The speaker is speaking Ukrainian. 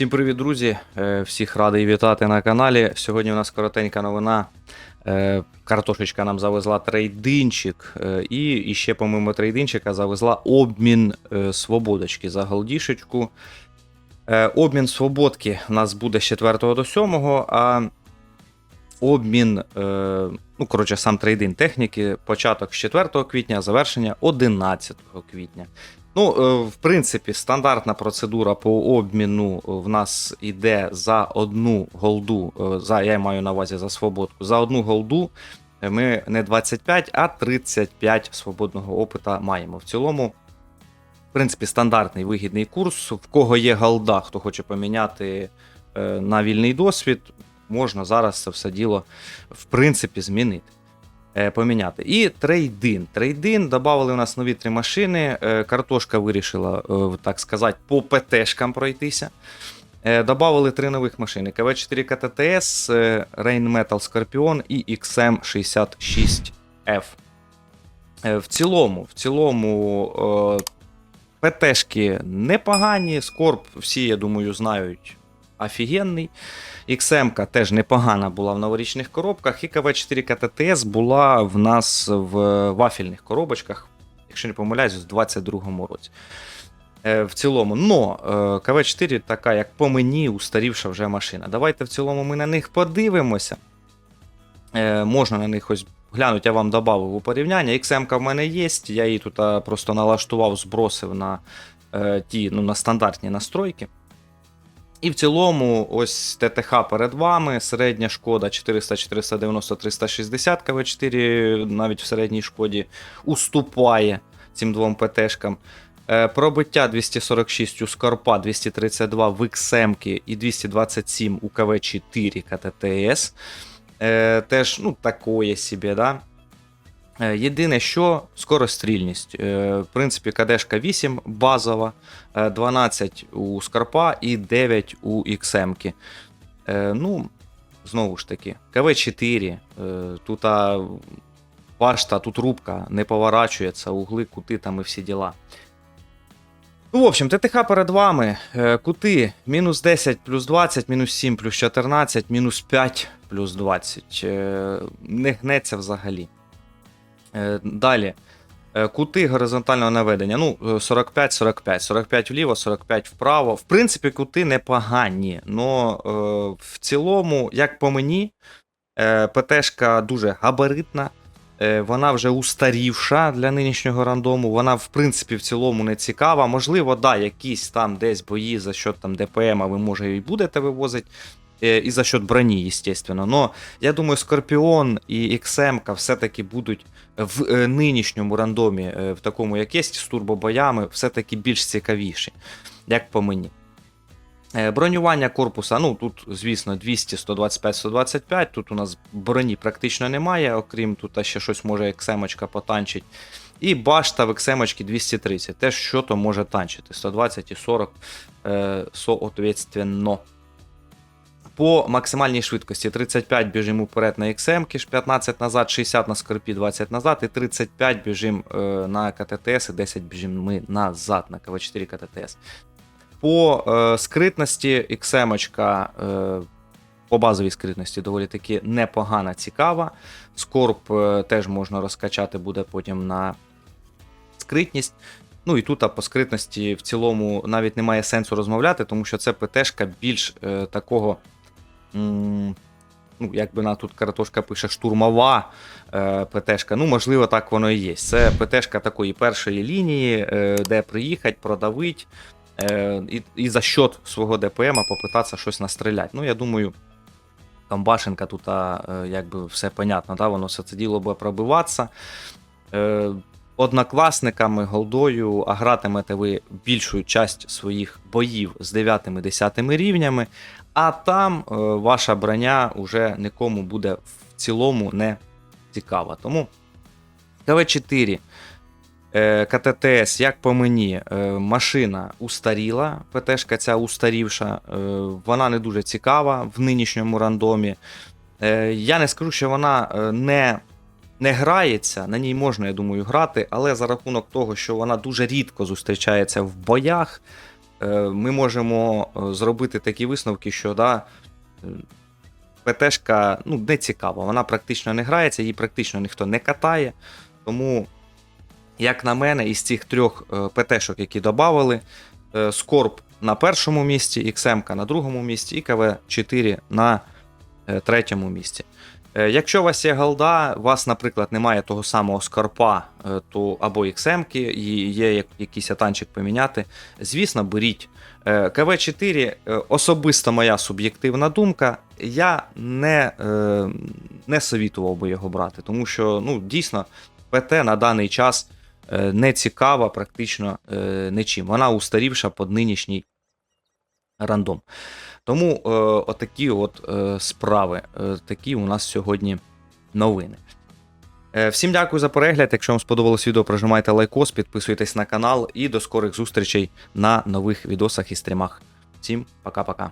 Всім привіт, друзі! Е, Всіх радий вітати на каналі. Сьогодні у нас коротенька новина. Е, Картошечка нам завезла трейдинчик. е, І, і ще, помимо трейдинчика, завезла обмін свободочки за голдішечку. Обмін свободки у нас буде з 4 до 7, а обмін, ну, коротше, сам трейдин техніки, початок з 4 квітня, завершення 11 квітня. Ну, е, в принципі, стандартна процедура по обміну в нас іде за одну голду. е, За, я маю на увазі за свободку. За одну голду е, ми не 25, а 35 свободного опита маємо. В цілому, в принципі, стандартний вигідний курс. В кого є голда, хто хоче поміняти е, на вільний досвід, можна зараз це все діло в принципі змінити е, поміняти. І трейдин. Трейдин додали у нас нові три машини. Е, Картошка вирішила, е, так сказати, по ПТшкам пройтися. Е, Добавили три нових машини: КВ4 КТТС, е, Rain Metal Scorpion і XM66F. Е, В цілому, в цілому е, ПТшки непогані. Скорб всі, я думаю, знають офігенний. XM теж непогана була в новорічних коробках, і КВ4 КТТС була в нас в вафельних коробочках, якщо не помиляюсь, в 22-му році. Е, В цілому, но е, КВ4 така, як по мені, устарівша вже машина. Давайте в цілому ми на них подивимося. Е, Можна на них ось глянути, я вам додав у порівняння. XM в мене є, я її тут просто налаштував, збросив на ті ну, на стандартні настройки. І в цілому, ось ТТХ перед вами, середня шкода 400, 490, 360 КВ4 навіть в середній шкоді уступає цим двом ПТшкам. Е, Пробиття 246 у Скорпа, 232 в XM і 227 у КВ4 КТТС. Е, Теж, ну, такое собі, да? Е, Єдине, що скорострільність. Е, В принципі, КДшка 8 базова, е, 12 у Скарпа і 9 у XM. Е, Ну, знову ж таки, КВ4. е, Тут а, башта, тут рубка не поворачується, угли, кути там і всі діла. Ну, в общем, ТТХ перед вами. Е, Кути мінус 10 плюс 20, мінус 7 плюс 14, мінус 5 плюс 20. Е, Не гнеться взагалі. Е, Далі. Е, Кути горизонтального наведення. Ну, е, 45-45. 45 вліво, 45 вправо. В принципі, кути непогані. Но е, в цілому, як по мені, е, ПТшка дуже габаритна. Е, Вона вже устарівша для нинішнього рандому. Вона, в принципі, в цілому не цікава. Можливо, да, якісь там десь бої за счет там ДПМа ви може і будете вивозити. Е, І за счет броні, звісно. Но я думаю, Скорпіон і XM все-таки будуть в е, нинішньому рандомі, е, в такому як є, з турбобоями, все-таки більш цікавіші, як по мені. Е, Бронювання корпуса, ну тут, звісно, 200, 125, 125. Тут у нас броні практично немає, окрім тут ще щось може XM потанчить. І башта в XM 230. Теж що то може танчити. 120 і 40 е. По максимальній швидкості 35 біжимо вперед на XM, 15 назад, 60 на скорпі, 20 назад, і 35 біжимо е, на КТТС, і 10 біжимо ми назад на КВ4 КТТС. По е, скритності XM е, по базовій скритності доволі таки непогана, цікава. Скорб е, теж можна розкачати буде потім на скритність. Ну і тут а по скритності в цілому навіть немає сенсу розмовляти, тому що це ПТшка більш е, такого. Ну, якби на тут картошка пише штурмова е, ПТшка. Ну, можливо, так воно і є. Це ПТшка такої першої лінії, е, де приїхати, продавити, е, і, і за счет свого ДПМа попитатися щось настріляти. Ну, я думаю, там Башенка тут а, е, якби все понятно, да? воно все це діло буде пробиватися. Е, однокласниками, голдою, а гратимете ви більшу часть своїх боїв з 9-10 рівнями, а там е, ваша броня вже нікому буде в цілому не цікава. Тому КВ4. Е, КТТС, як по мені, е, машина устаріла, ПТшка ця устарівша, вона не дуже цікава в нинішньому рандомі. Я не скажу, що вона не, не грається, на ній можна, я думаю, грати, але за рахунок того, що вона дуже рідко зустрічається в боях, е, ми можемо е, зробити такі висновки, що да, е, ПТшка ну, не цікава, вона практично не грається, її практично ніхто не катає. Тому, як на мене, із цих трьох ПТшок, які додали, Скорб на першому місці, XM на другому місці і КВ4 на третьому місці. Е, Якщо у вас є голда, у вас, наприклад, немає того самого скарпа е, то, або XM, і є якийсь атанчик поміняти, звісно, беріть. Е, КВ4 е, особисто моя суб'єктивна думка. Я не, не совітував би його брати, тому що ну, дійсно ПТ на даний час не цікава практично нічим. Вона устарівша під нинішній рандом. Тому е, отакі от е, справи. Е, такі у нас сьогодні новини. Е, Всім дякую за перегляд. Якщо вам сподобалось відео, прожимайте лайкос, підписуйтесь на канал і до скорих зустрічей на нових відосах і стрімах. Всім пока-пока.